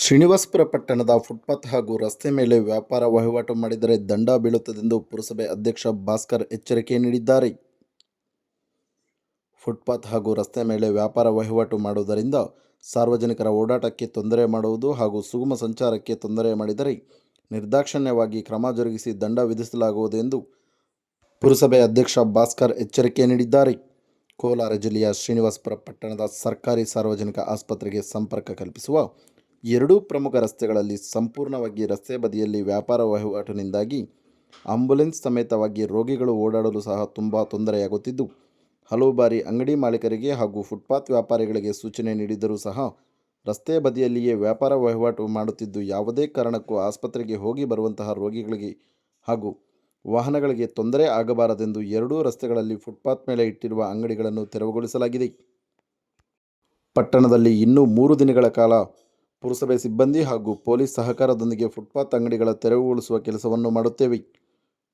ಶ್ರೀನಿವಾಸಪುರ ಪಟ್ಟಣದ ಫುಟ್ಪಾತ್ ಹಾಗೂ ರಸ್ತೆ ಮೇಲೆ ವ್ಯಾಪಾರ ವಹಿವಾಟು ಮಾಡಿದರೆ ದಂಡ ಬೀಳುತ್ತದೆಂದು ಪುರಸಭೆ ಅಧ್ಯಕ್ಷ ಭಾಸ್ಕರ್ ಎಚ್ಚರಿಕೆ ನೀಡಿದ್ದಾರೆ. ಫುಟ್ಪಾತ್ ಹಾಗೂ ರಸ್ತೆ ಮೇಲೆ ವ್ಯಾಪಾರ ವಹಿವಾಟು ಮಾಡುವುದರಿಂದ ಸಾರ್ವಜನಿಕರ ಓಡಾಟಕ್ಕೆ ತೊಂದರೆ ಮಾಡುವುದು ಹಾಗೂ ಸುಗಮ ಸಂಚಾರಕ್ಕೆ ತೊಂದರೆ ಮಾಡಿದರೆ ನಿರ್ದಾಕ್ಷಣ್ಯವಾಗಿ ಕ್ರಮ ಜರುಗಿಸಿ ದಂಡ ವಿಧಿಸಲಾಗುವುದು ಎಂದು ಪುರಸಭೆ ಅಧ್ಯಕ್ಷ ಭಾಸ್ಕರ್ ಎಚ್ಚರಿಕೆ ನೀಡಿದ್ದಾರೆ. ಕೋಲಾರ ಜಿಲ್ಲೆಯ ಶ್ರೀನಿವಾಸಪುರ ಪಟ್ಟಣದ ಸರ್ಕಾರಿ ಸಾರ್ವಜನಿಕ ಆಸ್ಪತ್ರೆಗೆ ಸಂಪರ್ಕ ಕಲ್ಪಿಸುವ ಎರಡೂ ಪ್ರಮುಖ ರಸ್ತೆಗಳಲ್ಲಿ ಸಂಪೂರ್ಣವಾಗಿ ರಸ್ತೆ ಬದಿಯಲ್ಲಿ ವ್ಯಾಪಾರ ವಹಿವಾಟಿನಿಂದಾಗಿ ಆಂಬ್ಯುಲೆನ್ಸ್ ಸಮೇತವಾಗಿ ರೋಗಿಗಳು ಓಡಾಡಲು ಸಹ ತುಂಬ ತೊಂದರೆಯಾಗುತ್ತಿದ್ದು, ಹಲವು ಬಾರಿ ಅಂಗಡಿ ಮಾಲೀಕರಿಗೆ ಹಾಗೂ ಫುಟ್ಪಾತ್ ವ್ಯಾಪಾರಿಗಳಿಗೆ ಸೂಚನೆ ನೀಡಿದರೂ ಸಹ ರಸ್ತೆ ಬದಿಯಲ್ಲಿಯೇ ವ್ಯಾಪಾರ ವಹಿವಾಟು ಮಾಡುತ್ತಿದ್ದು, ಯಾವುದೇ ಕಾರಣಕ್ಕೂ ಆಸ್ಪತ್ರೆಗೆ ಹೋಗಿ ಬರುವಂತಹ ರೋಗಿಗಳಿಗೆ ಹಾಗೂ ವಾಹನಗಳಿಗೆ ತೊಂದರೆ ಆಗಬಾರದೆಂದು ಎರಡೂ ರಸ್ತೆಗಳಲ್ಲಿ ಫುಟ್ಪಾತ್ ಮೇಲೆ ಇಟ್ಟಿರುವ ಅಂಗಡಿಗಳನ್ನು ತೆರವುಗೊಳಿಸಲಾಗಿದೆ. ಪಟ್ಟಣದಲ್ಲಿ ಇನ್ನೂ ಮೂರು ದಿನಗಳ ಕಾಲ ಪುರಸಭೆ ಸಿಬ್ಬಂದಿ ಹಾಗೂ ಪೊಲೀಸ್ ಸಹಕಾರದೊಂದಿಗೆ ಫುಟ್ಪಾತ್ ಅಂಗಡಿಗಳ ತೆರವುಗೊಳಿಸುವ ಕೆಲಸವನ್ನು ಮಾಡುತ್ತೇವೆ.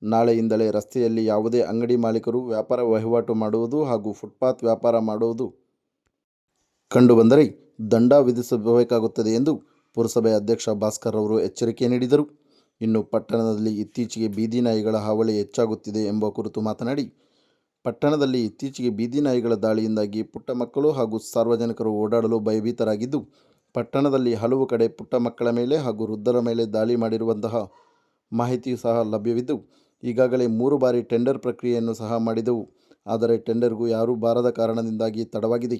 ನಾಳೆಯಿಂದಲೇ ರಸ್ತೆಯಲ್ಲಿ ಯಾವುದೇ ಅಂಗಡಿ ಮಾಲೀಕರು ವ್ಯಾಪಾರ ವಹಿವಾಟು ಮಾಡುವುದು ಹಾಗೂ ಫುಟ್ಪಾತ್ ವ್ಯಾಪಾರ ಮಾಡುವುದು ಕಂಡುಬಂದರೆ ದಂಡ ವಿಧಿಸಬೇಕಾಗುತ್ತದೆ ಎಂದು ಪುರಸಭೆ ಅಧ್ಯಕ್ಷ ಭಾಸ್ಕರ್ ಅವರು ಎಚ್ಚರಿಕೆ ನೀಡಿದರು. ಇನ್ನು ಪಟ್ಟಣದಲ್ಲಿ ಇತ್ತೀಚೆಗೆ ಬೀದಿ ನಾಯಿಗಳ ಹಾವಳಿ ಹೆಚ್ಚಾಗುತ್ತಿದೆ ಎಂಬ ಕುರಿತು ಮಾತನಾಡಿ, ಪಟ್ಟಣದಲ್ಲಿ ಇತ್ತೀಚೆಗೆ ಬೀದಿ ನಾಯಿಗಳ ದಾಳಿಯಿಂದಾಗಿ ಪುಟ್ಟ ಮಕ್ಕಳು ಹಾಗೂ ಸಾರ್ವಜನಿಕರು ಓಡಾಡಲು ಭಯಭೀತರಾಗಿದ್ದು ಪಟ್ಟಣದಲ್ಲಿ ಹಲವು ಕಡೆ ಪುಟ್ಟ ಮಕ್ಕಳ ಮೇಲೆ ಹಾಗೂ ವೃದ್ಧರ ಮೇಲೆ ದಾಳಿ ಮಾಡಿರುವಂತಹ ಮಾಹಿತಿಯೂ ಸಹ ಲಭ್ಯವಿದ್ದು, ಈಗಾಗಲೇ ಮೂರು ಬಾರಿ ಟೆಂಡರ್ ಪ್ರಕ್ರಿಯೆಯನ್ನು ಸಹ ಮಾಡಿದೆವು. ಆದರೆ ಟೆಂಡರ್ಗೂ ಯಾರೂ ಬಾರದ ಕಾರಣದಿಂದಾಗಿ ತಡವಾಗಿದೆ.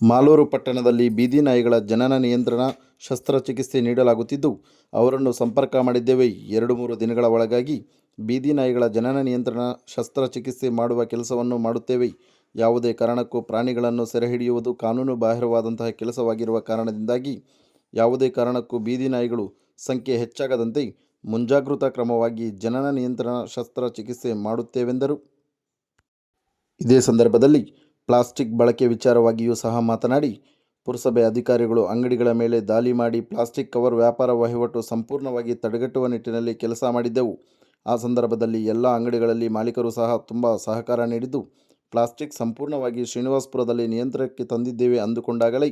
ಮಾಲೂರು ಪಟ್ಟಣದಲ್ಲಿ ಬೀದಿ ನಾಯಿಗಳ ಜನನ ನಿಯಂತ್ರಣ ಶಸ್ತ್ರಚಿಕಿತ್ಸೆ ನೀಡಲಾಗುತ್ತಿದ್ದು, ಅವರನ್ನು ಸಂಪರ್ಕ ಮಾಡಿದ್ದೇವೆ. ಎರಡು ಮೂರು ದಿನಗಳ ಒಳಗಾಗಿ ಬೀದಿ ನಾಯಿಗಳ ಜನನ ನಿಯಂತ್ರಣ ಶಸ್ತ್ರಚಿಕಿತ್ಸೆ ಮಾಡುವ ಕೆಲಸವನ್ನು ಮಾಡುತ್ತೇವೆ. ಯಾವುದೇ ಕಾರಣಕ್ಕೂ ಪ್ರಾಣಿಗಳನ್ನು ಸೆರೆಹಿಡಿಯುವುದು ಕಾನೂನು ಬಾಹಿರವಾದಂತಹ ಕೆಲಸವಾಗಿರುವ ಕಾರಣದಿಂದಾಗಿ ಯಾವುದೇ ಕಾರಣಕ್ಕೂ ಬೀದಿ ನಾಯಿಗಳು ಸಂಖ್ಯೆ ಹೆಚ್ಚಾಗದಂತೆ ಮುಂಜಾಗೃತಾ ಕ್ರಮವಾಗಿ ಜನನ ನಿಯಂತ್ರಣ ಶಸ್ತ್ರಚಿಕಿತ್ಸೆ ಮಾಡುತ್ತೇವೆಂದರು. ಇದೇ ಸಂದರ್ಭದಲ್ಲಿ ಪ್ಲಾಸ್ಟಿಕ್ ಬಳಕೆ ವಿಚಾರವಾಗಿಯೂ ಸಹ ಮಾತನಾಡಿ, ಪುರಸಭೆ ಅಧಿಕಾರಿಗಳು ಅಂಗಡಿಗಳ ಮೇಲೆ ದಾಳಿ ಮಾಡಿ ಪ್ಲಾಸ್ಟಿಕ್ ಕವರ್ ವ್ಯಾಪಾರ ವಹಿವಾಟು ಸಂಪೂರ್ಣವಾಗಿ ತಡೆಗಟ್ಟುವ ನಿಟ್ಟಿನಲ್ಲಿ ಕೆಲಸ ಮಾಡಿದ್ದೆವು. ಆ ಸಂದರ್ಭದಲ್ಲಿ ಎಲ್ಲ ಅಂಗಡಿಗಳಲ್ಲಿ ಮಾಲೀಕರು ಸಹ ತುಂಬ ಸಹಕಾರ ನೀಡಿದ್ದು ಪ್ಲಾಸ್ಟಿಕ್ ಸಂಪೂರ್ಣವಾಗಿ ಶ್ರೀನಿವಾಸಪುರದಲ್ಲಿ ನಿಯಂತ್ರಣಕ್ಕೆ ತಂದಿದ್ದೇವೆ ಅಂದುಕೊಂಡಾಗಲೇ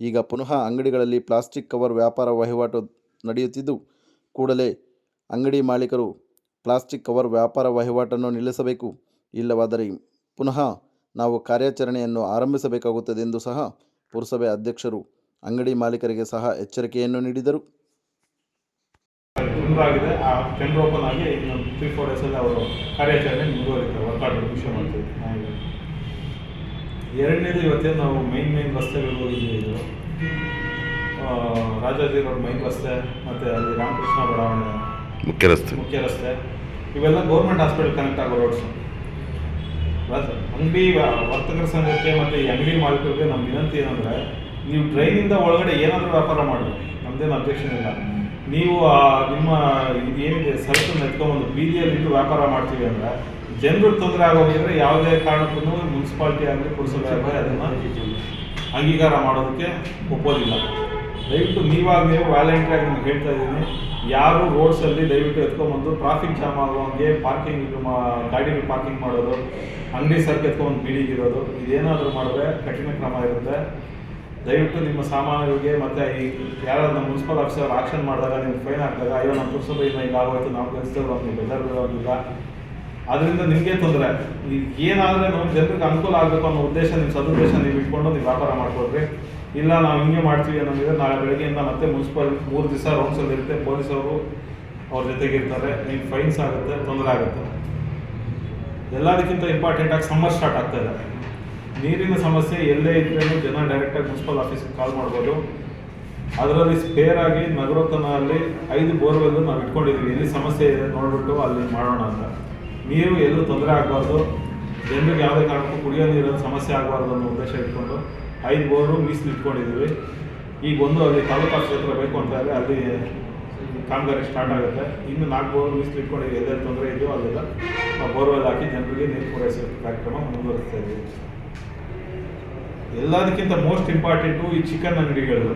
ಈಗ ಪುನಃ ಅಂಗಡಿಗಳಲ್ಲಿ ಪ್ಲಾಸ್ಟಿಕ್ ಕವರ್ ವ್ಯಾಪಾರ ವಹಿವಾಟು ನಡೆಯುತ್ತಿದ್ದು, ಕೂಡಲೇ ಅಂಗಡಿ ಮಾಲೀಕರು ಪ್ಲಾಸ್ಟಿಕ್ ಕವರ್ ವ್ಯಾಪಾರ ವಹಿವಾಟನ್ನು ನಿಲ್ಲಿಸಬೇಕು. ಇಲ್ಲವಾದರೆ ಪುನಃ ನಾವು ಕಾರ್ಯಾಚರಣೆಯನ್ನು ಆರಂಭಿಸಬೇಕಾಗುತ್ತದೆ ಎಂದು ಸಹ ಪುರಸಭೆ ಅಧ್ಯಕ್ಷರು ಅಂಗಡಿ ಮಾಲೀಕರಿಗೆ ಸಹ ಎಚ್ಚರಿಕೆಯನ್ನು ನೀಡಿದರು. ಆಗಿದೆ ಆ ಟೆಂಡರ್ ಓಪನ್ ಆಗಿ ಇನ್ನು ತ್ರೀ ಫೋರ್ ಡೇಸಲ್ಲಿ ಅವರು ಕಾರ್ಯಾಚರಣೆ ಮುಂದುವರಿತಾರೆ. ವರ್ಕೌಟ್ ವಿಷಯ ಮಾಡ್ತೀವಿ ಎರಡನೇದು ಇವತ್ತೇ ನಾವು ಮೈನ್ ಮೈನ್ ರಸ್ತೆಗಳು ಹೋಗಿದ್ದೀವಿ ಇದು ರಾಜಾಜಿ ರೋಡ್ ಮೈನ್ ರಸ್ತೆ ಮತ್ತು ಅಲ್ಲಿ ರಾಮಕೃಷ್ಣ ಬಡಾವಣೆ ಮುಖ್ಯ ರಸ್ತೆ. ಮುಖ್ಯ ರಸ್ತೆ. ಇವೆಲ್ಲ ಗೌರ್ಮೆಂಟ್ ಹಾಸ್ಪಿಟಲ್ ಕನೆಕ್ಟ್ ಆಗೋ ರೋಡ್ಸು ಅಂಗಡಿ ವರ್ತಕರ ಸಂಘಕ್ಕೆ ಮತ್ತು ಈ ಅಂಗಡಿ ಮಾಲೀಕರಿಗೆ ನಮ್ಮ ವಿನಂತಿ ಏನಂದರೆ ನೀವು ಟ್ರೈನಿಂದ ಒಳಗಡೆ ಏನಾದರೂ ವ್ಯಾಪಾರ ಮಾಡಬೇಕು. ನಮ್ಮದೇನು ಅಬ್ಜೆಕ್ಷನ್ ಇಲ್ಲ. ನೀವು ನಿಮ್ಮ ಏನಿದೆ ಸರಕನ್ನು ಬೀದಿಯಲ್ಲಿ ಬೀದಿಯಲ್ಲಿಟ್ಟು ವ್ಯಾಪಾರ ಮಾಡ್ತೀವಿ ಅಂದರೆ ಜನರು ತೊಂದರೆ ಆಗೋಗಿದ್ರೆ ಯಾವುದೇ ಕಾರಣಕ್ಕೂ ಮುನ್ಸಿಪಾಲ್ಟಿ ಆಗಲಿ, ಪುರಸಭೆ ಆಗಲಿ ಅದನ್ನು ಅಂಗೀಕಾರ ಮಾಡೋದಕ್ಕೆ ಒಪ್ಪೋದಿಲ್ಲ. ದಯವಿಟ್ಟು ನೀವಾಗ ನೀವು ವ್ಯಾಲೆಂಟ್ರಿಯಾಗಿ ನಿಮ್ಗೆ ಹೇಳ್ತಾ ಇದ್ದೀನಿ, ಯಾರು ರೋಡ್ಸಲ್ಲಿ ದಯವಿಟ್ಟು ಎತ್ಕೊಂಡ್ಬಂದು ಟ್ರಾಫಿಕ್ ಜಾಮ್ ಆಗೋಂಗೆ ಪಾರ್ಕಿಂಗ್ ಗಾಡಿಗಳು ಪಾರ್ಕಿಂಗ್ ಮಾಡೋದು, ಅಂಗಡಿ ಸರ್ಕ್ ಎತ್ಕೊಂಡು ಬೀಡಿಗಿರೋದು ಇದೇನಾದರೂ ಮಾಡಿದ್ರೆ ಕಠಿಣ ಕ್ರಮ ಇರುತ್ತೆ. ದಯವಿಟ್ಟು ನಿಮ್ಮ ಸಾಮಾನುಗಳಿಗೆ ಮತ್ತು ಈ ಯಾರಾದ್ರೂ ಮುನ್ಸಿಪಲ್ ಆಫೀಸರ್ ಆಕ್ಷನ್ ಮಾಡಿದಾಗ ನಿಮ್ಗೆ ಫೈನ್ ಹಾಕಿದಾಗ, ಅಯ್ಯೋ, ನಮ್ಮ ಪುರಸಭೆಯಿಂದ ಈಗ ಆಗೋಯ್ತು, ನಾವು ಕೆಲಸದವ್ರು ಒಂದು ಬೆದರ್ ಬೀಳೋದಿಲ್ಲ ಅದರಿಂದ ನಿಮಗೆ ತೊಂದರೆ. ಈಗ ಏನಾದರೆ ನಮ್ಮ ಜನರಿಗೆ ಅನುಕೂಲ ಆಗಬೇಕು ಅನ್ನೋ ಉದ್ದೇಶ, ನಿಮ್ಮ ಸದುದ್ದೇಶ ನೀವು ಇಟ್ಕೊಂಡು ನೀವು ವ್ಯಾಪಾರ ಮಾಡ್ಕೊಡ್ರಿ ಇಲ್ಲ, ನಾವು ಹಿಂಗೆ ಮಾಡ್ತೀವಿ ಅನ್ನೋದಿದ್ರೆ ನಾಳೆ ಬೆಳಗ್ಗೆಯಿಂದ ಮತ್ತೆ ಮುನ್ಸಿಪಲ್ ಮೂರು ದಿವಸ ರೌಂಡ್ಸಲ್ಲಿ ಇರುತ್ತೆ. ಪೊಲೀಸವರು ಅವ್ರ ಜೊತೆಗಿರ್ತಾರೆ ನಿಮ್ಗೆ ಫೈನ್ಸ್ ಆಗುತ್ತೆ, ತೊಂದರೆ ಆಗುತ್ತೆ. ಎಲ್ಲದಕ್ಕಿಂತ ಇಂಪಾರ್ಟೆಂಟಾಗಿ ಸಮ್ಮರ್ ಸ್ಟಾರ್ಟ್ ಆಗ್ತಾ ಇದೆ. ನೀರಿನ ಸಮಸ್ಯೆ ಎಲ್ಲೇ ಇದ್ರೂ ಜನ ಡೈರೆಕ್ಟಾಗಿ ಮುನ್ಸಿಪಲ್ ಆಫೀಸಿಗೆ ಕಾಲ್ ಮಾಡ್ಬೋದು. ಅದರಲ್ಲಿ ಸ್ಪೇರ್ ಆಗಿ ನಗರೋತ್ತನಲ್ಲಿ ಐದು ಬೋರ್ವೆಲ್ ನಾವು ಇಟ್ಕೊಂಡಿದ್ದೀವಿ ಎಲ್ಲಿ ಸಮಸ್ಯೆ ಇದೆ ನೋಡ್ಬಿಟ್ಟು ಅಲ್ಲಿ ಮಾಡೋಣ ಅಂತ. ನೀರು ಎಲ್ಲೂ ತೊಂದರೆ ಆಗಬಾರ್ದು. ಜನರಿಗೆ ಯಾವುದೇ ಕಾರಣಕ್ಕೂ ಕುಡಿಯೋ ನೀರಿನ ಸಮಸ್ಯೆ ಆಗಬಾರ್ದು ಅನ್ನೋ ಉದ್ದೇಶ ಇಟ್ಕೊಂಡು ಐದು ಬೋರು ಮೀಸಲು ಇಟ್ಕೊಂಡಿದ್ದೀವಿ ಈಗ ಒಂದು ಅಲ್ಲಿ ತಾಲೂಕು ಹತ್ರ ಬೇಕು ಅಂತ ಅಂದರೆ ಅಲ್ಲಿ ಕಾಮಗಾರಿ ಸ್ಟಾರ್ಟ್ ಆಗುತ್ತೆ. ಇನ್ನು ನಾಲ್ಕು ಬೋರ್ ಮೀಸಲು ಇಟ್ಕೊಂಡಿದ್ದೀವಿ ಎಲ್ಲೆಲ್ಲಿ ತೊಂದರೆ ಇದೆಯೋ ಅಲ್ಲೆಲ್ಲ ಆ ಬೋರ್ವೆಲ್ ಹಾಕಿ ಜನರಿಗೆ ನೀರು ಪೂರೈಸೋ ಕಾರ್ಯಕ್ರಮ ಮುಂದುವರಿಸ್ತಾ ಇದ್ದೀವಿ ಎಲ್ಲದಕ್ಕಿಂತ ಮೋಸ್ಟ್ ಇಂಪಾರ್ಟೆಂಟು ಈ ಚಿಕನ್ ಅಂಗಡಿಗಳು.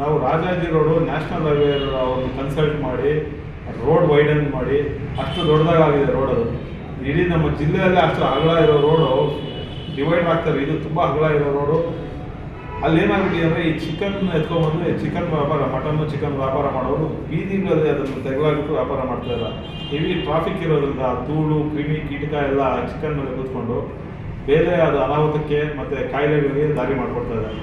ನಾವು ರಾಜಾಜಿ ರೋಡು ನ್ಯಾಷನಲ್ ಹೈವೇ ಅವ್ರನ್ನ ಕನ್ಸಲ್ಟ್ ಮಾಡಿ ರೋಡ್ ವೈಡನ್ ಮಾಡಿ, ಅಷ್ಟು ದೊಡ್ಡದಾಗಿದೆ ರೋಡ್ ಅದು. ಇಡೀ ನಮ್ಮ ಜಿಲ್ಲೆಯಲ್ಲೇ ಅಷ್ಟು ಅಗಲ ಇರೋ ರೋಡು ಡಿವೈಡ್ ಆಗ್ತವೆ ಇದು ತುಂಬ ಅಗಲ ಇರೋ ರೋಡು ಅಲ್ಲಿ ಏನಾಗುತ್ತೆ ಅಂದರೆ ಈ ಚಿಕನ್ ಎತ್ಕೊಂಡ್ಬಂದು ಈ ಚಿಕನ್ ವ್ಯಾಪಾರ ಮಟನ್ ಚಿಕನ್ ವ್ಯಾಪಾರ ಮಾಡೋರು ಬೀದಿಗಳಲ್ಲಿ ಅದನ್ನು ತೆಗೆಲಾಗ್ಬಿಟ್ಟು ವ್ಯಾಪಾರ ಮಾಡ್ತಾ ಇಲ್ಲ ಹೆವಿ ಟ್ರಾಫಿಕ್ ಇರೋದ್ರಿಂದ, ಧೂಳು, ಕ್ರಿಮಿ ಕೀಟಕ ಎಲ್ಲ ಚಿಕನ್ ಮೇಲೆ ಕೂತ್ಕೊಂಡು ಬೇರೆ ಅದು ಅನಾಹುತಕ್ಕೆ ಮತ್ತು ಕಾಯಿಲೆಗಳಿಗೆ ದಾರಿ ಮಾಡಿಕೊಡ್ತಾ ಇದ್ದಾರೆ.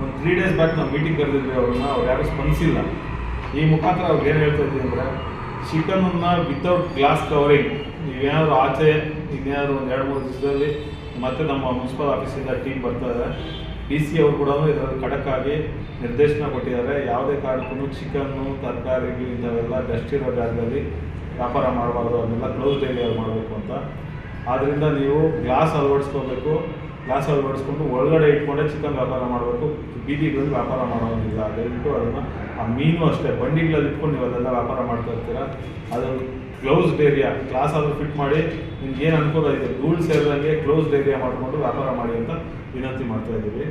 ಒಂದು ತ್ರೀ ಡೇಸ್ ಬ್ಯಾಕ್ ನಾವು ಮೀಟಿಂಗ್ ಕರೆದಿದ್ವಿ ಅವ್ರನ್ನ, ಅವ್ರು ಯಾರೂ ಸ್ಪಂದಿಸಿಲ್ಲ. ಈ ಮುಖಾಂತರ ಅವ್ರಿಗೆ ಏನು ಹೇಳ್ತಾ ಇದ್ದೀವಿ ಅಂದರೆ ಚಿಕನನ್ನು ವಿತೌಟ್ ಗ್ಲಾಸ್ ಕವರಿಂಗ್ ನೀವೇನಾದರೂ ಆಚೆ ಇನ್ನೇನಾದರೂ ಒಂದು ಎರಡು ಮೂರು ದಿವಸದಲ್ಲಿ ಮತ್ತೆ ನಮ್ಮ ಮುನ್ಸಿಪಲ್ ಆಫೀಸಿಂದ ಟೀಮ್ ಬರ್ತಾ ಇದೆ. ಡಿ ಸಿ ಅವರು ಕೂಡ ಇದರಲ್ಲಿ ಖಡಕ್ಕಾಗಿ ನಿರ್ದೇಶನ ಕೊಟ್ಟಿದ್ದಾರೆ. ಯಾವುದೇ ಕಾರಣಕ್ಕೂ ಚಿಕನ್ನು ತರಕಾರಿಗಳು ಇಂಥವೆಲ್ಲ ಡಸ್ಟ್ ಇರೋ ಜಾಗದಲ್ಲಿ ವ್ಯಾಪಾರ ಮಾಡಬಾರ್ದು, ಅದನ್ನೆಲ್ಲ ಕ್ಲೋಸ್ ಏರಿಯಲ್ಲಿ ಮಾಡಬೇಕು ಅಂತ. ಆದ್ದರಿಂದ ನೀವು ಗ್ಲಾಸ್ ಅಳವಡಿಸ್ಕೊಬೇಕು. ಗ್ಲಾಸ್ ಅಳವಡಿಸ್ಕೊಂಡು ಒಳಗಡೆ ಇಟ್ಕೊಂಡೆ ಚಿಕನ್ ವ್ಯಾಪಾರ ಮಾಡಬೇಕು. ಬೀದಿಗಳಲ್ಲಿ ವ್ಯಾಪಾರ ಮಾಡೋಂಗಿಲ್ಲ ದಯವಿಟ್ಟು ಅದನ್ನು ಆ ಮೀನು ಅಷ್ಟೇ, ಬಂಡಿಗಳಲ್ಲಿ ಇಟ್ಕೊಂಡು ನೀವು ಅದೆಲ್ಲ ವ್ಯಾಪಾರ ಮಾಡ್ತಾ ಇರ್ತೀರ? ಅದು ಕ್ಲೋಸ್ಡ್ ಏರಿಯಾ ಗ್ಲಾಸ್ ಆದರೂ ಫಿಟ್ ಮಾಡಿ, ನಿಮ್ಗೆ ಏನು ಅನುಕೂಲ ಇದೆ? ಧೂಳು ಸೇರಿದಂಗೆ ಕ್ಲೋಸ್ಡ್ ಏರಿಯಾ ಮಾಡಿಕೊಂಡು ವ್ಯಾಪಾರ ಮಾಡಿ ಅಂತ ವಿನಂತಿ ಮಾಡ್ತಾ ಇದ್ದೀವಿ.